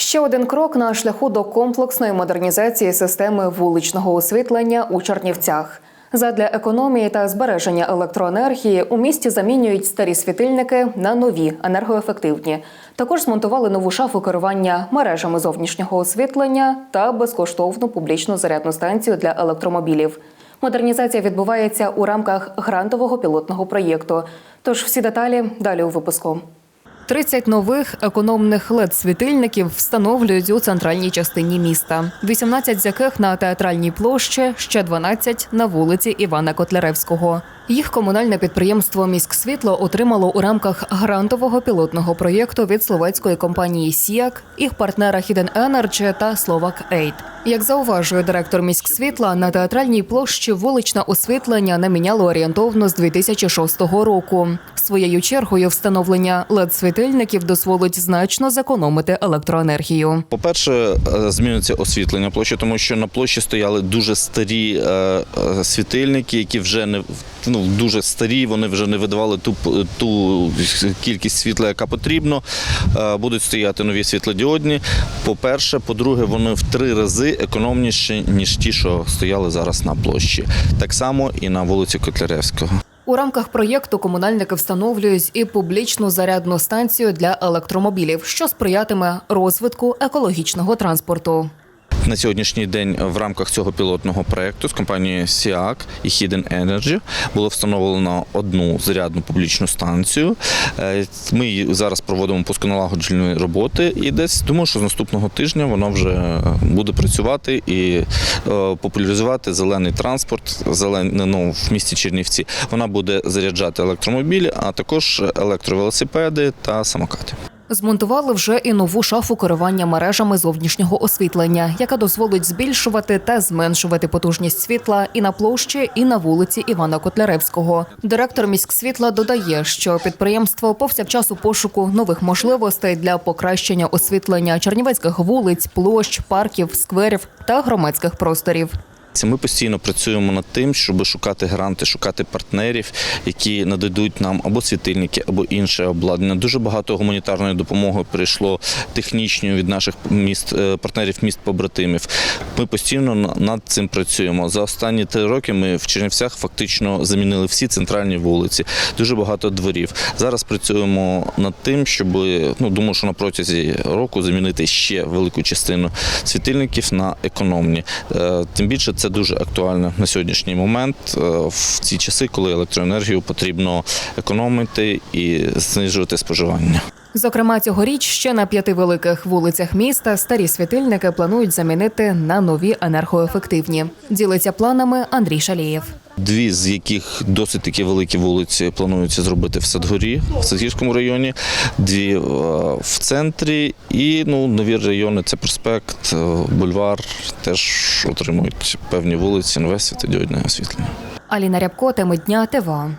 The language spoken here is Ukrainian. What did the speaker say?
Ще один крок на шляху до комплексної модернізації системи вуличного освітлення у Чернівцях. Задля економії та збереження електроенергії у місті замінюють старі світильники на нові енергоефективні. Також змонтували нову шафу керування мережами зовнішнього освітлення та безкоштовну публічну зарядну станцію для електромобілів. Модернізація відбувається у рамках грантового пілотного проєкту. Тож всі деталі далі у випуску. 30 нових економних led світильників встановлюють у центральній частині міста. 18 з яких на театральній площі, ще 12 на вулиці Івана Котляревського. Їх комунальне підприємство Міськсвітло отримало у рамках грантового пілотного проєкту від словацької компанії Сіак, їх партнера Hidden Energy та Slovak Aid. Як зауважує директор міськсвітла, на театральній площі вуличне освітлення не міняло орієнтовно з 2006 року. Своєю чергою встановлення led світильників дозволить значно зекономити електроенергію. По-перше, е, зміниться освітлення площі, тому що на площі стояли дуже старі е, е, світильники, які вже не ну, дуже старі, вони вже не видавали ту, ту кількість світла, яка потрібно. Е, Будуть стояти нові світлодіодні. По-перше, по-друге, вони в три рази економніші, ніж ті, що стояли зараз на площі. Так само і на вулиці Котляревського. У рамках проєкту комунальники встановлюють і публічну зарядну станцію для електромобілів, що сприятиме розвитку екологічного транспорту. На сьогоднішній день в рамках цього пілотного проекту з компанією SIAC і Hidden Energy було встановлено одну зарядну публічну станцію. Е, Ми зараз проводимо пусконалагоджувальні роботи, і десь думаю, що з наступного тижня вона вже буде працювати і е, популяризувати зелений транспорт зелений, ну, в місті Чернівці. Вона буде заряджати електромобілі, а також електровелосипеди та самокати. Змонтували вже і нову шафу керування мережами зовнішнього освітлення, яка дозволить збільшувати та зменшувати потужність світла і на площі, і на вулиці Івана Котляревського. Директор міськсвітла додає, що підприємство повсякчас у пошуку нових можливостей для покращення освітлення чернівецьких вулиць, площ, парків, скверів та громадських просторів. Ми постійно працюємо над тим, щоб шукати гранти, шукати партнерів, які нададуть нам або світильники, або інше обладнання. Дуже багато гуманітарної допомоги прийшло технічною від наших міст е, партнерів міст побратимів. Ми постійно над цим працюємо. За останні три роки ми в Чернівцях фактично замінили всі центральні вулиці, дуже багато дворів. Зараз працюємо над тим, щоб ну думаю, що на протязі року замінити ще велику частину світильників на економні. Е, Тим більше це дуже актуально на сьогоднішній момент е, в ці часи, коли електроенергію потрібно економити і знижувати споживання. Зокрема, цьогоріч ще на п'яти великих вулицях міста старі світильники планують замінити на нові енергоефективні. Ділиться планами Андрій Шалієв. Дві з яких досить такі великі вулиці планується зробити в Садгорі, в Садгірському районі, дві е, в центрі, і ну нові райони це проспект, е, бульвар теж отримують певні вулиці, нове світодіодне освітлення. Аліна Рябко, теми дня ТВА.